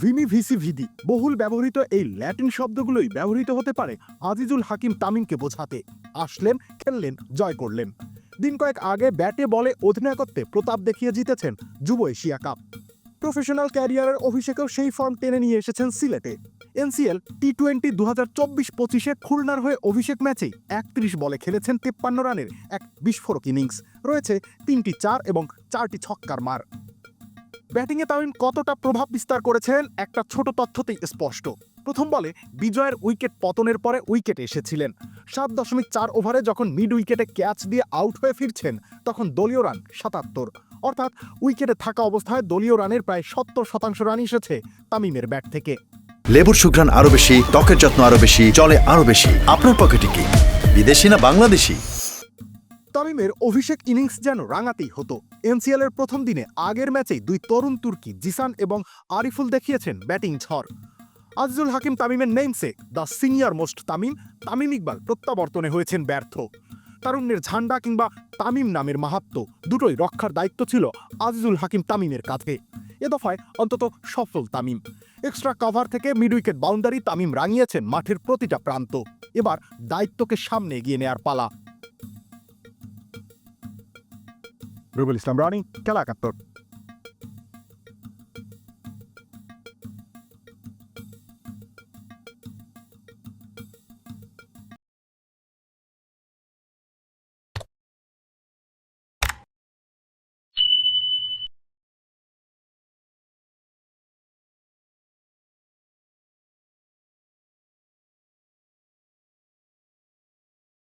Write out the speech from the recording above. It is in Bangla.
ভিনি ভিসি ভিদি, বহুল ব্যবহৃত এই ল্যাটিন শব্দগুলোই ব্যবহৃত হতে পারে আজিজুল হাকিম তামিমকে বোঝাতে। আসলেন, খেললেন, জয় করলেন। দিন কয়েক আগে ব্যাটে বলে অধিনায়কত্বে প্রতাপ দেখিয়ে জিতেছেন যুব এশিয়া কাপ। প্রফেশনাল ক্যারিয়ারের অভিষেকেও সেই ফর্ম টেনে নিয়ে এসেছেন সিলেটে। এনসিএল টি টোয়েন্টি দু হাজার চব্বিশ পঁচিশে খুলনার হয়ে অভিষেক ম্যাচেই একত্রিশ বলে খেলেছেন তেপ্পান্ন রানের এক বিস্ফোরক ইনিংস। রয়েছে তিনটি চার এবং চারটি ছক্কার মার। ব্যাটিংয়ে তামিম কতটা প্রভাব বিস্তার করেছেন, একটা ছোট তথ্যতেই স্পষ্ট। প্রথম বলে, বিজয়ের উইকেট পতনের পরে উইকেটে এসেছিলেন। সাত দশমিক চার ওভারে যখন মিড উইকেটে ক্যাচ দিয়ে আউট হয়ে ফিরছেন, তখন দলীয় রান সাতাত্তর। অর্থাৎ উইকেটে থাকা অবস্থায় দলীয় রানের প্রায় সত্তর শতাংশ রান এসেছে তামিমের ব্যাট থেকে। লেবুর সুঘ্রাণ আরও বেশি, ত্বকের যত্ন আরও বেশি চলে আরও বেশি। আপনার পকেটে কি বিদেশি না বাংলাদেশি? তামিমের অভিষেক ইনিংস যেন রাঙাতেই হতো। এনসিএলের প্রথম দিনে আগের ম্যাচেই দুই তরুণ তুর্কি জিসান এবং আরিফুল দেখিয়েছেন ব্যাটিং ঝড়। আজিজুল হাকিম তামিমের namesake the senior most Tamim Tamim Iqbal প্রত্যাবর্তনে হয়েছেন ব্যর্থ। তারুণ্যের ঝান্ডা কিংবা তামিম নামের মাহাত্ম দুটোই রক্ষার দায়িত্ব ছিল আজিজুল হাকিম তামিমের কাঁধে। এ দফায় অন্তত সফল তামিম। এক্সট্রা কভার থেকে মিড উইকেট বাউন্ডারি তামিম রাঙিয়েছেন মাঠের প্রতিটা প্রান্ত। এবার দায়িত্বকে সামনে এগিয়ে নেয়ার পালা। রুবেল ইসলাম রানি খেলা একাত্তর